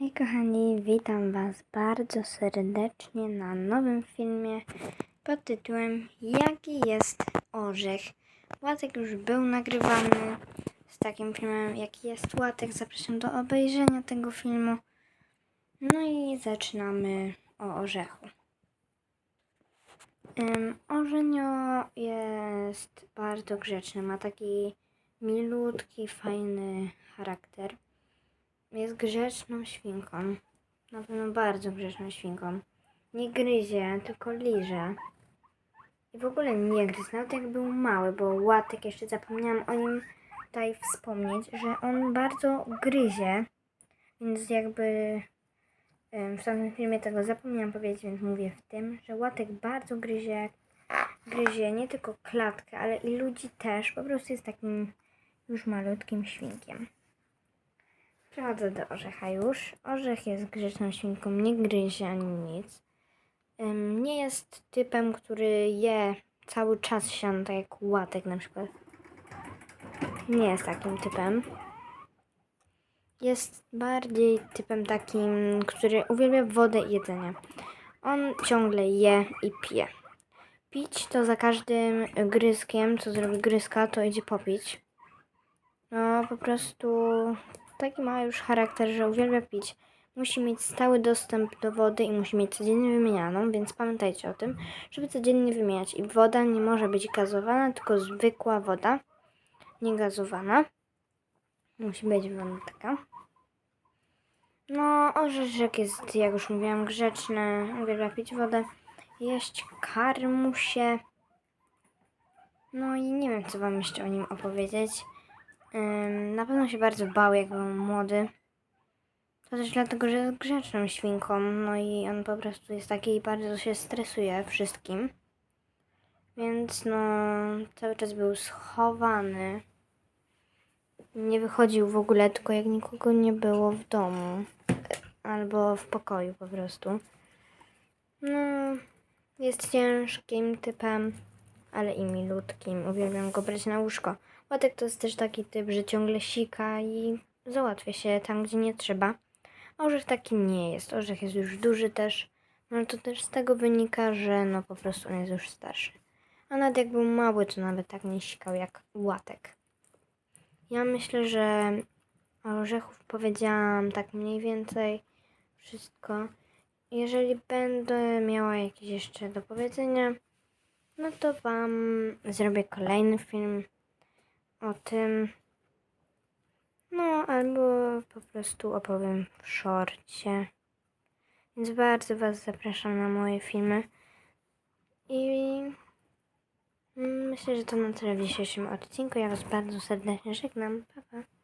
Hej kochani, witam Was bardzo serdecznie na nowym filmie pod tytułem Jaki jest orzech? Łatek już był nagrywany z takim filmem Jaki jest łatek? Zapraszam do obejrzenia tego filmu. No i zaczynamy o orzechu. Ym, Orzenio jest bardzo grzeczny, ma taki milutki, fajny charakter. Grzeczną świnką. Na pewno bardzo grzeczną świnką. Nie gryzie, tylko liże. I w ogóle nie gryzł, nawet jak był mały, bo łatek, jeszcze zapomniałam o nim tutaj wspomnieć, że on bardzo gryzie. Więc jakby w samym filmie tego zapomniałam powiedzieć, więc mówię w tym, że łatek bardzo gryzie. Gryzie nie tylko klatkę, ale i ludzi też. Po prostu jest takim już malutkim świnkiem. Przechodzę do orzecha już. Orzech jest grzeczną świnką, nie gryzie ani nic. Nie jest typem, który je cały czas siano, tak jak łatek na przykład. Nie jest takim typem. Jest bardziej typem takim, który uwielbia wodę i jedzenie. On ciągle je i pije. Pić to za każdym gryzkiem, co zrobi gryzka, to idzie popić. No, po prostu taki ma już charakter, że uwielbia pić. Musi mieć stały dostęp do wody i musi mieć codziennie wymienianą, więc pamiętajcie o tym, żeby codziennie wymieniać. I woda nie może być gazowana, tylko zwykła woda, nie gazowana. Musi być woda taka. No, orzeszek jest, jak już mówiłam, grzeczny, uwielbia pić wodę, jeść karmusie. No i nie wiem, co wam jeszcze o nim opowiedzieć. Na pewno się bardzo bał, jak był młody. To też dlatego, że jest grzeczną świnką, no i on po prostu jest taki i bardzo się stresuje wszystkim. Więc no, cały czas był schowany. Nie wychodził w ogóle, tylko jak nikogo nie było w domu. Albo w pokoju po prostu. No, jest ciężkim typem, ale i milutkim. Uwielbiam go brać na łóżko. Łatek to jest też taki typ, że ciągle sika i załatwia się tam, gdzie nie trzeba. Orzech taki nie jest. Orzech jest już duży też. No to też z tego wynika, że no po prostu on jest już starszy. A nawet jak był mały, to nawet tak nie sikał jak łatek. Ja myślę, że orzechów powiedziałam tak mniej więcej wszystko. Jeżeli będę miała jakieś jeszcze do powiedzenia, no to Wam zrobię kolejny film o tym. No, albo po prostu opowiem w szorcie. Więc bardzo Was zapraszam na moje filmy. I myślę, że to na tyle w dzisiejszym odcinku. Ja Was bardzo serdecznie żegnam. Pa, pa.